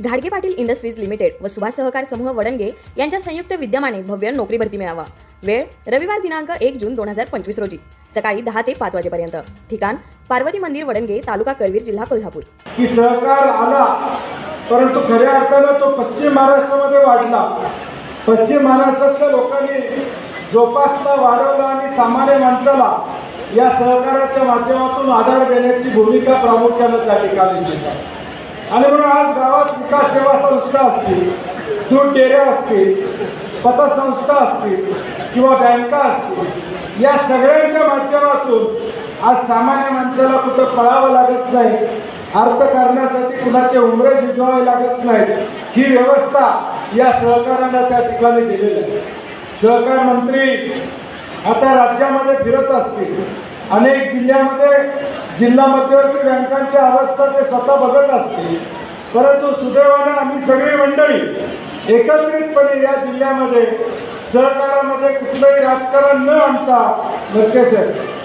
घाडगे Patil industries limited व सुभाष सहकार समूह वडणगे यांच्या संयुक्त विद्यमाने भव्य नोकरी भरती मेळावा. वेळ रविवार दिनांक एक जून दोन हजार पंचवीस रोजी. सकाळी दहा ते पाच वाजेपर्यंत. ठिकाण पार्वती मंदिर वडणगे तालुका करवीर जिल्हा कोल्हापूर. की सहकार आला परंतु खऱ्या अर्थानं तो पश्चिम महाराष्ट्रामध्ये वाढला. पश्चिम महाराष्ट्रातल्या लोकांनी जोपासला वाढवला आणि सामान्य माणसाला या सहकाराच्या माध्यमातून आधार देण्याची भूमिका प्रामुख्यानं त्या ठिकाणी स्वीकारली आणि म्हणून आज गावात विकास सेवा संस्था असतील दूध डेऱ्या असतील पतसंस्था असतील किंवा बँका असतील या सगळ्यांच्या माध्यमातून आज सामान्य माणसाला कुठं पळावं लागत नाही अर्थ करण्यासाठी कुणाचे उमरे झिजवावे लागत नाहीत ही व्यवस्था या सहकारांना त्या ठिकाणी दिलेली आहे. सहकार मंत्री आता राज्यामध्ये फिरत असतील अनेक जिल्ह्यामध्ये जिल्हा मध्यवर्ती बँकांची अवस्था ते स्वतः बघत असतील परंतु सुदैवानं आम्ही सगळी मंडळी एकत्रितपणे या जिल्ह्यामध्ये सहकारामध्ये कुठलंही राजकारण न आणता नक्कीच आहे.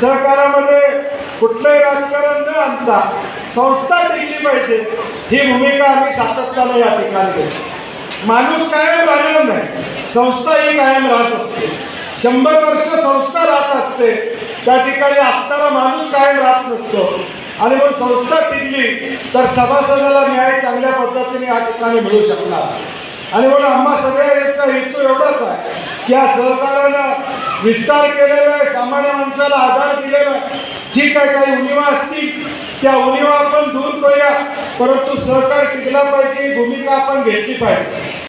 सहकारामध्ये कुठलंही राजकारण न आणता संस्था टिकली पाहिजे ही भूमिका आम्ही सातत्यानं या ठिकाणी घेतो. माणूस कायम राहिला नाही. संस्था ही कायम राहत असते. शंभर वर्ष संस्था राहत असते. त्या ठिकाणी असणारा माणूस कायम राहत नसतो. आणि मग संस्था टिकली तर सभासदाला न्याय चांगल्या पद्धतीने या ठिकाणी मिळू शकणार. आणि म्हणून आम्हा सगळ्या याचा हेतू एवढाच आहे की या सहकारानं विस्तार केलेला आहे सामान्य माणसाला आधार दिलेला आहे. ठीक आहे काही उणिवा असतील त्या उणिवा आपण दूर करूया. परंतु सहकार टिकला पाहिजे भूमिका आपण घेतली पाहिजे.